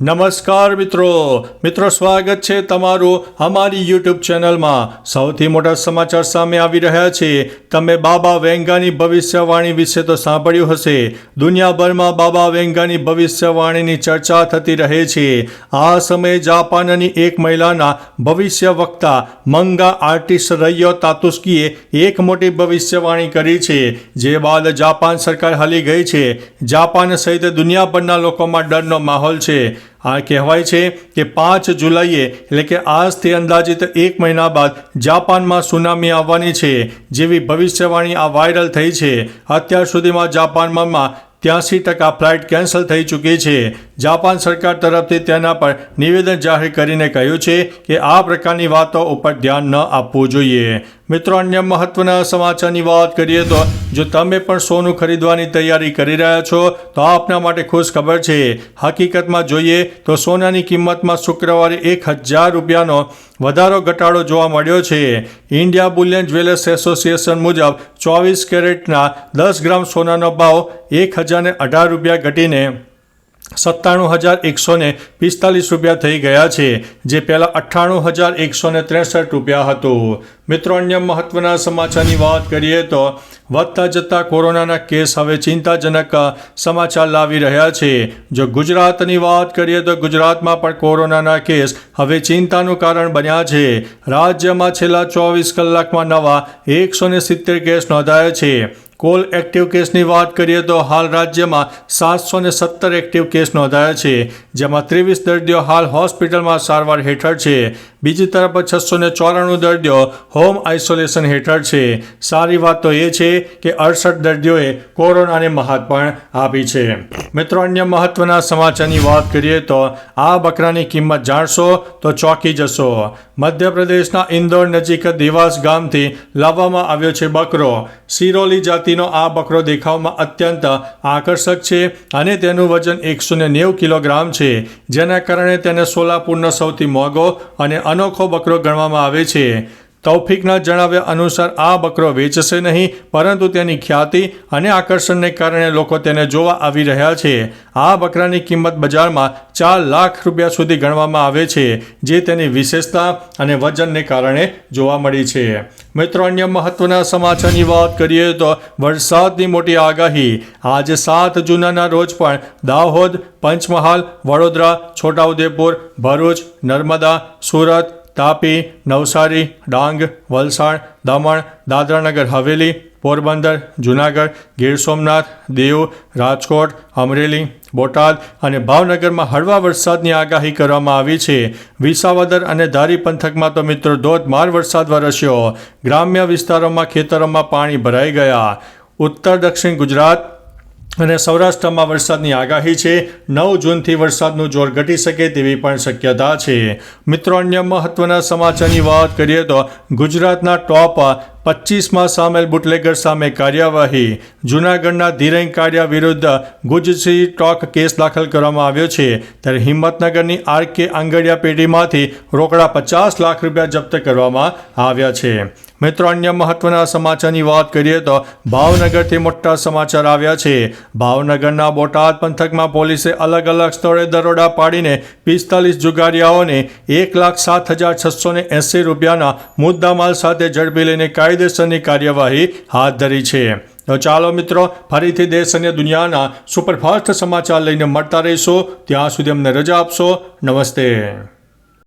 નમસ્કાર મિત્રો. મિત્રો, સ્વાગત છે તમારું અમારી યુટ્યુબ ચેનલમાં. સૌથી મોટા સમાચાર સામે આવી રહ્યા છે. તમે બાબા વેંગાની ભવિષ્યવાણી વિશે તો સાંભળ્યું હશે. દુનિયાભરમાં બાબા વેંગાની ભવિષ્યવાણીની ચર્ચા થતી રહે છે. આ સમયે જાપાનની એક મહિલાના ભવિષ્ય વક્તા મંગા આર્ટિસ્ટ રૈયો તાતુસ્કીએ એક મોટી ભવિષ્યવાણી કરી છે, જે બાદ જાપાન સરકાર હલી ગઈ છે. જાપાન સહિત દુનિયાભરના લોકોમાં ડરનો માહોલ છે. આ કહેવાય છે કે પાંચ જુલાઈએ, એટલે કે આજથી અંદાજિત એક મહિના બાદ, જાપાનમાં સુનામી આવવાની છે, જેવી ભવિષ્યવાણી આ વાયરલ થઈ છે. અત્યાર સુધીમાં જાપાનમાં ત્યાંસી ટકા ફ્લાઇટ કેન્સલ થઈ ચૂકી છે. જાપાન સરકાર તરફથી તેના પર નિવેદન જાહેર કરીને કહ્યું છે કે આ પ્રકારની વાતો ઉપર ધ્યાન ન આપવું જોઈએ. મિત્રો, અન્ય મહત્વના સમાચારની વાત કરીએ તો જો તમે પણ સોનું ખરીદવાની તૈયારી કરી રહ્યા છો, તો આપના માટે ખુશ ખબર છે. હકીકતમાં જોઈએ તો સોનાની કિંમતમાં શુક્રવારે એક હજાર રૂપિયાનો વધારો ઘટાડો જોવા મળ્યો છે. ઇન્ડિયા બુલિયન જ્વેલર્સ એસોસિએશન મુજબ ચોવીસ કેરેટના દસ ગ્રામ સોનાનો ભાવ એક હજારને અઢાર રૂપિયા ઘટીને સત્તાણું હજાર એકસો પિસ્તાલીસ રૂપિયા થઈ ગયા છે, જે પહેલાં અઠ્ઠાણું હજાર એકસો ત્રેસઠ રૂપિયા હતું. મિત્રો, અન્ય મહત્વના સમાચારની વાત કરીએ તો વધતા જતા કોરોનાના કેસ હવે ચિંતાજનક સમાચાર લાવી રહ્યા છે. જો ગુજરાતની વાત કરીએ તો ગુજરાતમાં પણ કોરોનાના કેસ હવે ચિંતાનું કારણ બન્યા છે. રાજ્યમાં છેલ્લા ચોવીસ કલાકમાં નવા એકસો સિત્તેર કેસ નોંધાયા છે. કોલ એક્ટિવ કેસની વાત કરીએ તો હાલ રાજ્યમાં સાતસો ને સત્તર એક્ટિવ કેસ નોંધાયા છે. જેમાં ત્રેવીસ દર્દીઓ હાલ હોસ્પિટલમાં સારવાર હેઠળ છે. બીજી તરફ છસો ને ચોરાણું દર્દીઓ હોમ આઇસોલેશન હેઠળ છે. સારી વાત તો એ છે કે અડસઠ દર્દીઓએ કોરોનાને મહાત પણ આપી છે. મિત્રો, અન્ય મહત્વના સમાચારની વાત કરીએ તો આ બકરાની કિંમત જાણશો તો ચોંકી જશો. મધ્યપ્રદેશના ઇન્દોર નજીક દેવાસ ગામથી લાવવામાં આવ્યો છે બકરો. સિરોલી જાતિનો આ બકરો દેખાવમાં અત્યંત આકર્ષક છે અને તેનું વજન એકસો ને નેવું કિલોગ્રામ છે. જેના કારણે તેને સોલાપુરનો સૌથી મોંઘો અને અનોખો બકરો ગણવામાં આવે છે. તૌફિકના જણાવ્યા અનુસાર આ બકરો વેચશે નહીં, પરંતુ તેની ખ્યાતિ અને આકર્ષણને કારણે લોકો તેને જોવા આવી રહ્યા છે. આ બકરાની કિંમત બજારમાં ચાર લાખ રૂપિયા સુધી ગણવામાં આવે છે, જે તેની વિશેષતા અને વજનને કારણે જોવા મળી છે. મિત્રો, અન્ય મહત્વના સમાચારની વાત કરીએ તો વરસાદની મોટી આગાહી. આજે સાત જૂનાના રોજ પણ દાહોદ, પંચમહાલ, વડોદરા, છોટાઉદેપુર, ભરૂચ, નર્મદા, સુરત તાપી, નવસારી, ડાંગ, વલસાડ, દમણ, દાદરાનગર, હવેલી, પોરબંદર, જુનાગઢ, ગીર સોમનાથ, દીવ, રાજકોટ, અમરેલી, બોટાદ અને ભાવનગરમાં હળવા વરસાદની આગાહી કરવામાં આવી છે. વિસાવદર અને ધારી પંથકમાં તો મિત્રો ધોધમાર વરસાદ વરસ્યો. ગ્રામ્ય વિસ્તારોમાં ખેતરોમાં પાણી ભરાઈ ગયા. ઉત્તર દક્ષિણ ગુજરાત અને સૌરાષ્ટ્રમાં વરસાદની આગાહી છે. નવ જૂનથી વરસાદનું જોર ઘટી શકે તેવી પણ શક્યતા છે. મિત્રો, અન્ય મહત્વના સમાચારની વાત કરીએ તો ગુજરાતના ટોપ પચીસમાં સામેલ બુટલેગર સામે કાર્યવાહી. જૂનાગઢના ધીરેન કારિયા વિરુદ્ધ ગુજસી ટોક કેસ દાખલ કરવામાં આવ્યો છે. ત્યારે હિંમતનગરની આર કે આંગડિયા પેઢીમાંથી રોકડા પચાસ લાખ રૂપિયા જપ્ત કરવામાં આવ્યા છે. મિત્રો, અન્ય મહત્વના સમાચારની વાત કરીએ તો ભાવનગરથી મોટા સમાચાર આવ્યા છે. ભાવનગરના બોટાદ પંથકમાં પોલીસે અલગ અલગ સ્થળે દરોડા પાડીને પિસ્તાલીસ જુગારિયાઓને એક લાખ સાત હજાર છસો એંસી રૂપિયાના મુદ્દામાલ સાથે ઝડપી લઈને કાયદેસરની કાર્યવાહી હાથ ધરી છે. તો ચાલો મિત્રો, ફરીથી દેશ અને દુનિયાના સુપરફાસ્ટ સમાચાર લઈને મળતા રહીશો. ત્યાં સુધી અમને રજા આપશો. નમસ્તે.